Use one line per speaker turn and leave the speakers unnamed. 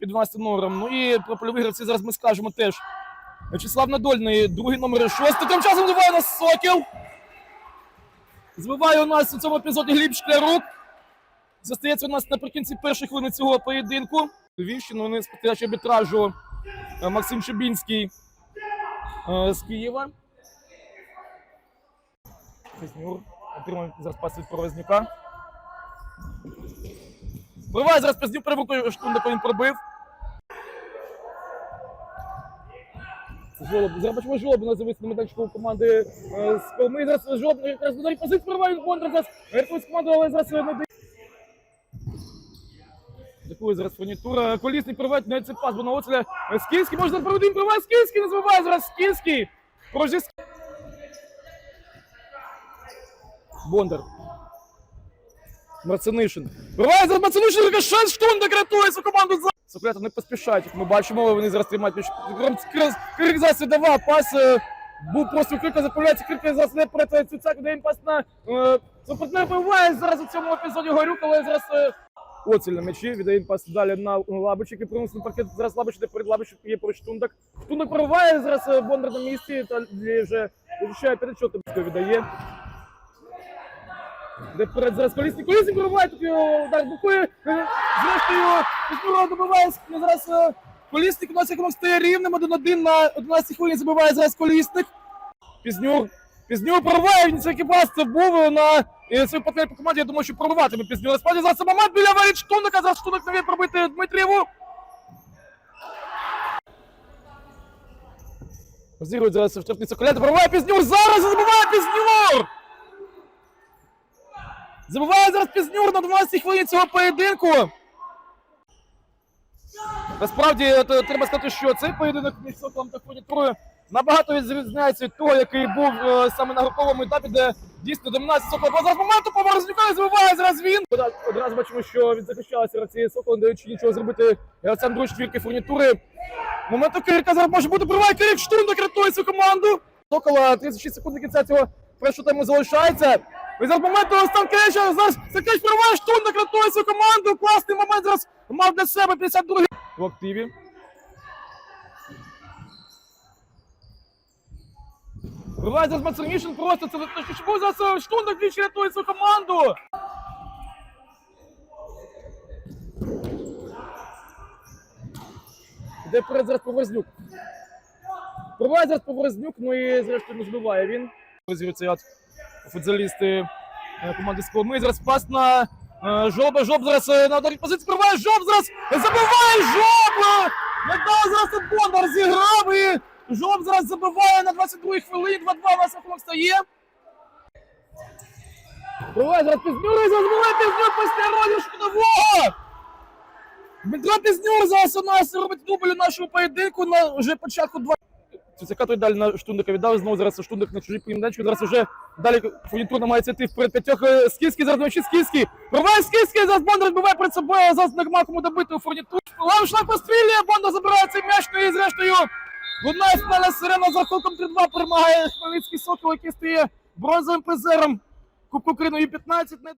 під 12 номером. Ну і про польові гравці зараз ми скажемо теж. Вячеслав Надольний, другий номер шостий. Тим часом забиває нас Сокіл. Збиває у нас у цьому епізоді Гліб Шклярук. Застається у нас наприкінці першої хвилини цього поєдинку. Львівщину вони спостерігачі арбітражу е, Максим Шибінський е, з Києва. Фезнюр отримує зараз пас від Провознюка. Вриває зараз Пезнюк перевукою штундаку він пробив. Жолоб. Зараз бачимо жолоб на зависить на медальчику команди з Колми. Зараз жолоб якраз на позицію прориває він Бондар зараз рятує команду, але зараз не дає. Дякую зараз фурнітура. Колісник прориває на цей пас, бо на оцеля Скільський можна проводити, прориває Скільський, не забиває зараз Скільський. Прожиський. Бондар. Марцинишин. Вриває зараз Марцинишин, шанс штундак рятує цю команду за. Соклята не поспішають, як ми бачимо, вони зараз тримають. Прям крик- зараз віддавав, пас е, був просто крика заправляється, крика зараз не проти Цуцаку, дає їм пас на е, партнер зараз у цьому епізоді Горюк, але зараз е, Оціль на м'ячі, віддає їм пас далі на Лабичик, який приносить на паркет. Зараз Лабич іде перед Лабичем, є поруч Штундак. Штундак прориває, зараз Бондар на місці, та вже визначає перед що віддає. Де вперед зараз колісник, колісник прориває, тут його удар букує, е, зрештою, Пезнюра добиває, ну, зараз е, колісник у нас якому стає рівним, 1-1 на 11 хвилині забиває зараз колісник. Пізнюр. Пізнюр прориває, він це пас це був е, на е, свій партнер по команді, я думаю, що прориватиме Пізнюр. Насправді зараз момент біля воріт Штуника, зараз Штуник не вміє пробити Дмитрієву. Розігрують зараз в штрафний соколяти, прориває Пізнюр, зараз забиває Пізнюр! Забиває зараз Пізнюр на 12 хвилині цього поєдинку. Насправді е, треба сказати, що цей поєдинок між Соколом та Фурнітурою набагато відрізняється від того, який був е, саме на груповому етапі, де дійсно домінація Сокола зараз моменту по забиває зараз він. Одразу- Одразу бачимо, що він захищалися гравці Сокола, не даючи нічого зробити гравцям другої четвірки Фурнітури. Моменту Кирика зараз може бути приває Кирик Штундок рятує цю команду. Сокола 36 секунд до кінця цього першого тайму залишається. І зараз момент Станкевича, зараз Станкевич прориває Штундок рятує цю команду. Класний момент зараз мав для себе 52-й в активі. Вриває зараз Мацернішин просто це був зараз е, Штундок двічі рятує цю команду. Іде вперед зараз Поворознюк. Пробиває зараз Поворознюк, ну і зрештою не збиває він. Розігрується ряд футболісти е, команди з Коломи. Зараз пас на е, Жоба. Жоб зараз е, на ударній позиції пробиває Жоб зараз забиває Жоб! Не зараз тут Бондар зіграв і Жоб зараз забиває на 22-й хвилині. 2-2 у нас рахунок стає. Пробиває зараз Пізнюр і забиває Пізнюр після ролі шкодового! Дмитро Пізнюр зараз у нас робить дубль у нашому поєдинку на вже початку 2. Цуцяка той далі на штундика віддав, знову зараз штундик на чужій поєдинку. Зараз вже далі фунітур намагається йти вперед п'ятьох. Е, зараз вночі Скіський. Пробиває Скіський, зараз Бондар відбиває перед собою, зараз нема кому добити у фурнітур. Лавшлаг пострілює, Бондар забирає цей м'яч, ну і зрештою Лунає фінальна сирена за рахунком 3-2 перемагає Хмельницький Сокол, який стає бронзовим призером Кубку України 15